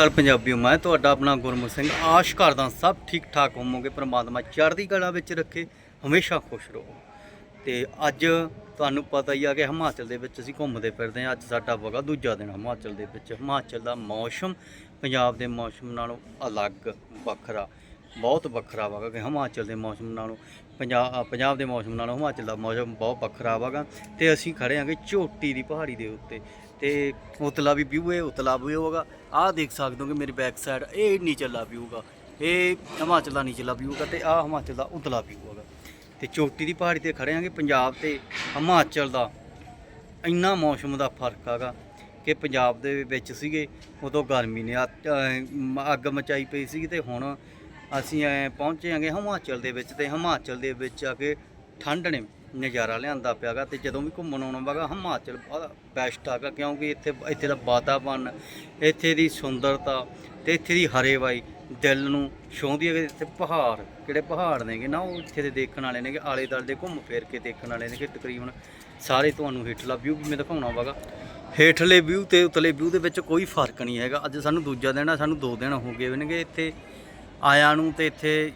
Sir ਪੰਜਾਬੀਓ, ਮੈਂ ਤੁਹਾਡਾ ਆਪਣਾ ਗੁਰਮੁਖ ਸਿੰਘ। ਆਸ਼ ਕਰਦਾ ਸਭ ਠੀਕ ਠਾਕ ਹੋਵੋਗੇ, ਪਰਮਾਤਮਾ ਚੜ੍ਹਦੀ ਕਲਾ ਵਿੱਚ ਰੱਖੇ, ਹਮੇਸ਼ਾ ਖੁਸ਼ ਰਹੋ। ਤੇ ਅੱਜ ਤੁਹਾਨੂੰ ਪਤਾ ਹੀ ਆ ਕਿ ਹਿਮਾਚਲ ਦੇ ਵਿੱਚ ਅਸੀਂ ਘੁੰਮਦੇ ਫਿਰਦੇ ਹਾਂ। ਅੱਜ ਸਾਡਾ ਵਗਾ ਦੂਜਾ ਦਿਨ ਹਿਮਾਚਲ ਦੇ ਵਿੱਚ। ਹਿਮਾਚਲ ਦਾ ਮੌਸਮ, ਪੰਜਾਬ ਦੇ ਮੌਸਮ ਨਾਲੋਂ ਅਲੱਗ ਵੱਖਰਾ, ਬਹੁਤ ਵੱਖਰਾ ਵਗਾ ਕਿ ਹਿਮਾਚਲ ਦੇ ਮੌਸਮ ਨਾਲੋਂ ਪੰਜਾਬ ਪੰਜਾਬ ਦੇ ਮੌਸਮ ਨਾਲੋਂ ਹਿਮਾਚਲ ਦਾ ਮੌਸਮ ਬਹੁਤ ਵੱਖਰਾ ਵਗਾ। ਤੇ ਅਸੀਂ ਖੜੇ ਆਂਗੇ ਝੋਟੀ ਦੀ ਪਹਾੜੀ ਦੇ ਉੱਤੇ। ਤੇ ਉਤਲਾ ਵੀ ਵਿਊ ਹੈ ਉਤਲਾ ਵੀ ਹੋਗਾ ਆਹ ਦੇਖ ਸਕਦੇ ਹੋ ਕਿ ਮੇਰੀ ਬੈਕ ਸਾਈਡ ਇਹ ਨੀਚਲਾ ਵਿਊ ਗਾ ਇਹ ਹਿਮਾਚਲ ਦਾ ਨੀਚਲਾ ਵਿਊ ਗਾ ਤੇ ਆਹ ਹਿਮਾਚਲ ਦਾ ਉਤਲਾ ਵਿਊ ਹੈਗਾ ਤੇ ਚੋਟੀ ਦੀ ਪਹਾੜੀ ਤੇ ਖੜੇ ਆਂਗੇ ਪੰਜਾਬ ਤੇ ਹਿਮਾਚਲ ਦਾ ਇੰਨਾ ਮੌਸਮ ਦਾ ਫ਼ਰਕ ਹੈਗਾ ਕਿ ਪੰਜਾਬ ਦੇ ਵਿੱਚ ਸੀਗੇ, ਉਦੋਂ ਗਰਮੀ ਨੇ ਅੱਤ- ਅੱਗ ਮਚਾਈ ਪਈ ਸੀ ਤੇ ਹੁਣ ਅਸੀਂ ਐ ਪਹੁੰਚੇ ਆਂਗੇ ਹਿਮਾਚਲ ਦੇ ਵਿੱਚ ਤੇ ਹਿਮਾਚਲ ਦੇ ਵਿੱਚ ਆ ਕੇ ਠੰਡ ਨੇ ਨਜ਼ਾਰਾ ਲਿਆਂਦਾ ਪਿਆਗਾ ਤੇ ਜਦੋਂ ਵੀ ਘੁੰਮਣ ਆਉਣਾ ਵਾਗਾ ਹਿਮਾਚਲ ਬਹੁਤ ਬੈਸਟ ਹੈਗਾ ਕਿਉਂਕਿ ਇੱਥੇ ਇੱਥੇ ਦਾ ਵਾਤਾਵਰਨ, ਇੱਥੇ ਦੀ ਸੁੰਦਰਤਾ ਤੇ ਇੱਥੇ ਦੀ ਹਰੇਵਾਈ, ਦਿਲ ਨੂੰ ਛੂਹਦੀ ਹੈ ਕਿ ਇੱਥੇ ਪਹਾੜ, ਕਿਹੜੇ ਪਹਾੜ ਨੇਗੇ ਨਾ ਉਹ ਇੱਥੇ ਦੇ ਦੇਖਣ ਵਾਲੇ ਨੇਗੇ, ਆਲੇ ਦੁਆਲੇ ਦੇ ਘੁੰਮ ਫੇਰ ਕੇ ਦੇਖਣ ਵਾਲੇ ਨੇਗੇ ਤਕਰੀਬਨ ਸਾਰੇ ਤੁਹਾਨੂੰ ਹੇਠਲਾ ਵਿਊ ਵੀ ਮੈਂ ਦਿਖਾਉਣਾ ਵਾਗਾ। ਹੇਠਲੇ ਵਿਊ ਤੇ ਉਤਲੇ ਵਿਊ ਦੇ ਵਿੱਚ ਕੋਈ ਫ਼ਰਕ ਨਹੀਂ ਹੈਗਾ। ਅੱਜ ਸਾਨੂੰ ਦੂਜਾ ਦਿਨ ਆ, ਸਾਨੂੰ ਦੋ ਦਿਨ ਹੋ ਗਏ ਨੇਗੇ ਇੱਥੇ ਆਇਆਂ ਨੂੰ ਤੇ ਇੱਥੇ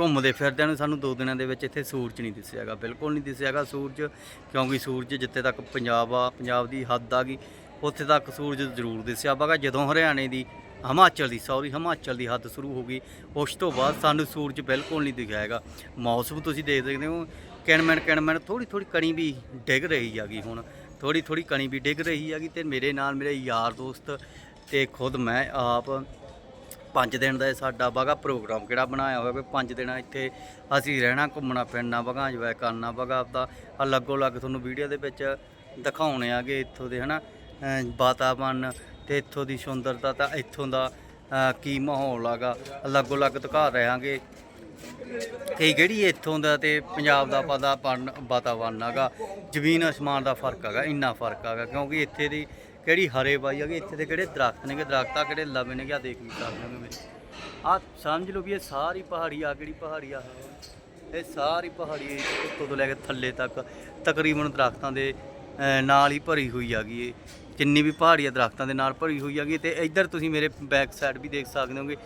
ਘੁੰਮਦੇ ਫਿਰਦਿਆਂ ਨੂੰ ਸਾਨੂੰ ਦੋ ਦਿਨਾਂ ਦੇ ਵਿੱਚ ਇੱਥੇ ਸੂਰਜ ਨਹੀਂ ਦਿਸਿਆਗਾ ਬਿਲਕੁਲ ਨਹੀਂ ਦਿਸਿਆਗਾ ਸੂਰਜ, ਕਿਉਂਕਿ ਸੂਰਜ ਜਿੱਥੇ ਤੱਕ ਪੰਜਾਬ ਆ, ਪੰਜਾਬ ਦੀ ਹੱਦ ਆ ਗਈ, ਉੱਥੇ ਤੱਕ ਸੂਰਜ ਜ਼ਰੂਰ ਦਿਸਿਆ ਵਾਗਾ ਜਦੋਂ ਹਰਿਆਣੇ ਦੀ ਹਿਮਾਚਲ ਦੀ ਸੌਰੀ ਹਿਮਾਚਲ ਦੀ ਹੱਦ ਸ਼ੁਰੂ ਹੋ ਗਈ, ਉਸ ਤੋਂ ਬਾਅਦ ਸਾਨੂੰ ਸੂਰਜ ਬਿਲਕੁਲ ਨਹੀਂ ਦਿਖਿਆ ਹੈਗਾ ਮੌਸਮ ਤੁਸੀਂ ਦੇਖ ਸਕਦੇ ਹੋ ਕਿਣਮਣ ਕਿਣਮਣ ਥੋੜੀ ਥੋੜੀ ਕਣੀ ਵੀ ਡਿੱਗ ਰਹੀ ਹੈਗੀ ਹੁਣ। ਥੋੜੀ ਥੋੜੀ ਕਣੀ ਵੀ ਡਿੱਗ ਰਹੀ ਹੈਗੀ ਤੇ ਮੇਰੇ ਨਾਲ ਮੇਰੇ ਯਾਰ ਦੋਸਤ ਤੇ ਖੁਦ ਮੈਂ, ਆਪ ਪੰਜ ਦਿਨ ਦਾ ਇਹ ਸਾਡਾ ਬਾਗਾ ਪ੍ਰੋਗਰਾਮ ਕਿਹੜਾ ਬਣਾਇਆ ਹੋਇਆ ਵੀ ਪੰਜ ਦਿਨ ਇੱਥੇ ਅਸੀਂ ਰਹਿਣਾ, ਘੁੰਮਣਾ, ਫਿਰਨਾ ਬਾਗਾ ਇੰਜੋਏ ਕਰਨਾ ਬਾਗਾ ਆਪਦਾ। ਅਲੱਗੋ ਅਲੱਗ ਤੁਹਾਨੂੰ ਵੀਡੀਓ ਦੇ ਵਿੱਚ ਦਿਖਾਉਣੇ ਆਗੇ ਇੱਥੋਂ ਦੇ, ਹਨਾ? ਅਹ ਵਾਤਾਵਰਨ ਤੇ ਇੱਥੋਂ ਦੀ ਸੁੰਦਰਤਾ ਤਾਂ ਇੱਥੋਂ ਦਾ ਕੀ ਮਾਹੌਲ ਆਗਾ? ਅਲੱਗੋ ਅਲੱਗ ਦਿਖਾ ਰਹਾਂਗੇ ਕਿ ਜਿਹੜੀ ਇੱਥੋਂ ਦਾ ਤੇ ਪੰਜਾਬ ਦਾ ਪਤਾ ਵਾਤਾਵਰਨ ਹੈਗਾ ਜ਼ਮੀਨ, ਅਸਮਾਨ ਦਾ ਫ਼ਰਕ ਹੈਗਾ ਇੰਨਾ ਫ਼ਰਕ ਹੈਗਾ ਕਿਉਂਕਿ ਇੱਥੇ ਦੀ ਕਿਹੜੀ ਹਰੇ ਬਾਈ ਹੈਗੀ ਇੱਥੇ ਦੇ ਕਿਹੜੇ ਦਰਖਤ ਨੇਗੇ, ਦਰਖਤਾਂ ਕਿਹੜੇ ਲਵੇ ਨੇਗੇ, ਆ ਦੇਖ ਵੀ ਸਕਦੇ ਹੋ ਮੇਰੇ ਆ ਸਮਝ ਲਓ ਵੀ ਇਹ ਸਾਰੀ ਪਹਾੜੀ ਆ, ਕਿਹੜੀ ਪਹਾੜੀ ਆ? ਇਹ ਸਾਰੀ ਪਹਾੜੀ ਉੱਤੋਂ ਤੋਂ ਲੈ ਕੇ ਥੱਲੇ ਤੱਕ ਤਕਰੀਬਨ ਦਰਖਤਾਂ ਦੇ ਨਾਲ ਹੀ ਭਰੀ ਹੋਈ ਹੈਗੀ ਇਹ। ਜਿੰਨੀ ਵੀ ਪਹਾੜੀ ਆ, ਦਰਖਤਾਂ ਦੇ ਨਾਲ ਭਰੀ ਹੋਈ ਹੈਗੀ ਤੇ ਇੱਧਰ ਤੁਸੀਂ ਮੇਰੇ ਬੈਕ ਸਾਈਡ ਵੀ ਦੇਖ ਸਕਦੇ ਹੋਗੇ।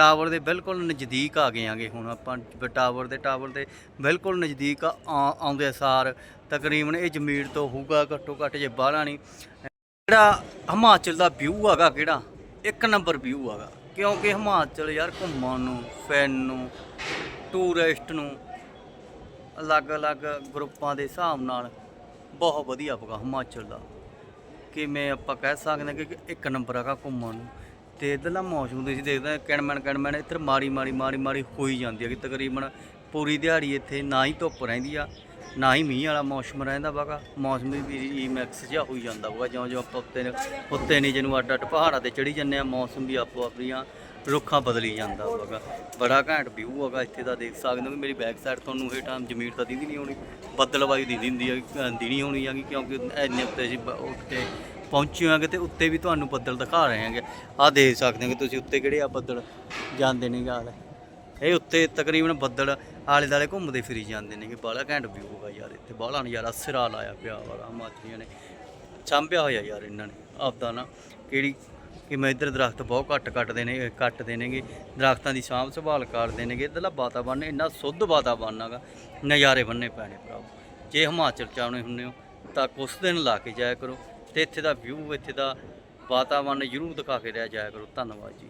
ਟਾਵਰ ਦੇ ਬਿਲਕੁਲ ਨਜ਼ਦੀਕ ਆ ਗਏ ਆਂਗੇ ਹੁਣ ਆਪਾਂ ਟਾਵਰ ਦੇ ਟਾਵਰ ਦੇ ਬਿਲਕੁਲ ਨਜ਼ਦੀਕ ਆ- ਆਉਂਦੇ ਸਾਰ। ਤਕਰੀਬਨ ਇਹ ਜ਼ਮੀਰ ਤੋਂ ਹੋਊਗਾ, ਘੱਟੋ ਘੱਟ ਜੇ ਬਾਹਲਾ ਨਹੀਂ ਜਿਹੜਾ ਹਿਮਾਚਲ ਦਾ ਵਿਊ ਹੈਗਾ ਕਿਹੜਾ? ਇੱਕ ਨੰਬਰ ਵਿਊ ਹੈਗਾ। ਕਿਉਂਕਿ ਹਿਮਾਚਲ ਯਾਰ ਘੁੰਮਣ ਨੂੰ ਫੈਨ ਨੂੰ ਟੂਰਿਸਟ ਨੂੰ, ਅਲੱਗ-ਅਲੱਗ ਗਰੁੱਪਾਂ ਦੇ ਹਿਸਾਬ ਨਾਲ ਬਹੁਤ ਵਧੀਆ ਹੈਗਾ ਹਿਮਾਚਲ ਦਾ। ਕਿਵੇਂ ਆਪਾਂ ਕਹਿ ਸਕਦੇ ਹਾਂ ਕਿ ਇੱਕ ਨੰਬਰ ਹੈਗਾ ਘੁੰਮਣ ਨੂੰ। ਤੇ ਇਧਰਲਾ ਮੌਸਮ ਤੁਸੀਂ ਦੇਖਦੇ ਕਿਣਮਣ ਕਿਣਮਣ, ਇੱਧਰ ਮਾੜੀ ਮਾੜੀ ਮਾੜੀ ਮਾੜੀ ਹੋਈ ਜਾਂਦੀ ਹੈ ਕਿ ਤਕਰੀਬਨ। ਪੂਰੀ ਦਿਹਾੜੀ ਇੱਥੇ ਨਾ ਹੀ ਧੁੱਪ ਰਹਿੰਦੀ ਆ, ਨਾ ਹੀ ਮੀਂਹ ਵਾਲਾ ਮੌਸਮ ਰਹਿੰਦਾ ਵਾਗਾ ਮੌਸਮ ਵੀ ਈ ਮਿਕਸ ਜਿਹਾ ਹੋਈ ਜਾਂਦਾ ਵਾ ਜਿਉਂ ਜਿਉਂ ਆਪਾਂ ਉੱਤੇ ਉੱਤੇ ਨਹੀਂ ਜਿਹਨੂੰ ਅੱਡ ਅੱਡ ਪਹਾੜਾਂ ਤੇ ਚੜੀ ਜੰਨੇ ਆ, ਮੌਸਮ ਵੀ ਆਪੋ ਆਪਣੀਆਂ ਰੁੱਖਾਂ ਬਦਲੀ ਜਾਂਦਾ ਵਾਗਾ ਬੜਾ ਘੈਂਟ ਵਿਊ ਹੈਗਾ ਇੱਥੇ ਦਾ, ਦੇਖ ਸਕਦੇ ਹੋ ਕਿ ਮੇਰੀ ਬੈਕ ਸਾਈਡ ਤੁਹਾਨੂੰ ਇਹ ਟਾਈਮ ਜ਼ਮੀਨ ਤਾਂ ਦੀਦੀ ਨਹੀਂ ਹੋਣੀ, ਬੱਦਲਵਾਈ ਦੀ ਦਿੰਦੀ ਹੈ ਦਿਨੀ ਹੋਣੀ ਹੈਗੀ ਕਿਉਂਕਿ ਇੰਨੇ ਉੱਤੇ ਅਸੀਂ ਬ- ਉੱਠ ਪਹੁੰਚੇ ਹੋਵਾਂਗੇ ਤੇ ਉੱਤੇ ਵੀ ਤੁਹਾਨੂੰ ਬੱਦਲ ਦਿਖਾ ਰਹੇ ਹਾਂਗੇ। ਆਹ ਦੇਖ ਸਕਦੇ ਹੋ ਕਿ ਤੁਸੀਂ ਉੱਤੇ ਕਿਹੜੇ ਆ ਬੱਦਲ ਜਾਂਦੇ ਨੇ ਗਾਲ ਇਹ ਉੱਤੇ ਤਕਰੀਬਨ ਬੱਦਲ ਆਲੇ ਦਾਲੇ ਘੁੰਮਦੇ ਫਿਰੀ ਜਾਂਦੇ ਨੇ ਕਿ ਬਾਲਾ ਘੈਂਟ ਵਿਊ ਹੋਗਾ ਯਾਰ ਇੱਥੇ। ਬਾਲਾ ਨਜ਼ਾਰਾ, ਸਿਰਾ ਲਾਇਆ ਪਿਆ ਵਾਲਾ ਹਿਮਾਚਲੀਆਂ ਨੇ। ਸਾਂਭਿਆ ਹੋਇਆ ਯਾਰ ਇਹਨਾਂ ਨੇ ਆਪਦਾ ਨਾ। ਕਿਹੜੀ ਕਿ ਮੈਂ ਇੱਧਰ ਦਰਖਤ ਬਹੁਤ ਘੱਟ ਕੱਟਦੇ ਨੇ, ਕੱਟਦੇ ਨੇਗੇ। ਦਰਖਤਾਂ ਦੀ ਸਾਂਭ ਸੰਭਾਲ ਕਰਦੇ ਨੇਗੇ। ਇੱਧਰਲਾ ਵਾਤਾਵਰਨ ਇੰਨਾ ਸ਼ੁੱਧ ਵਾਤਾਵਰਨ ਹੈਗਾ। ਨਜ਼ਾਰੇ ਬੰਨੇ ਪੈਣੇ ਭਰਾਵੋ। ਜੇ ਹਿਮਾਚਲ ਚ ਆਉਣੇ ਹੁੰਦੇ ਹੋ ਤਾਂ ਕੁਛ ਦਿਨ ਲਾ ਕੇ ਜਾਇਆ ਕਰੋ। ਤੇ ਇੱਥੇ ਦਾ ਵਿਊ ਇੱਥੇ ਦਾ ਵਾਤਾਵਰਨ ਜ਼ਰੂਰ ਦਿਖਾ ਕੇ ਰਿਹਾ ਜਾਇਆ ਕਰੋ। ਧੰਨਵਾਦ ਜੀ।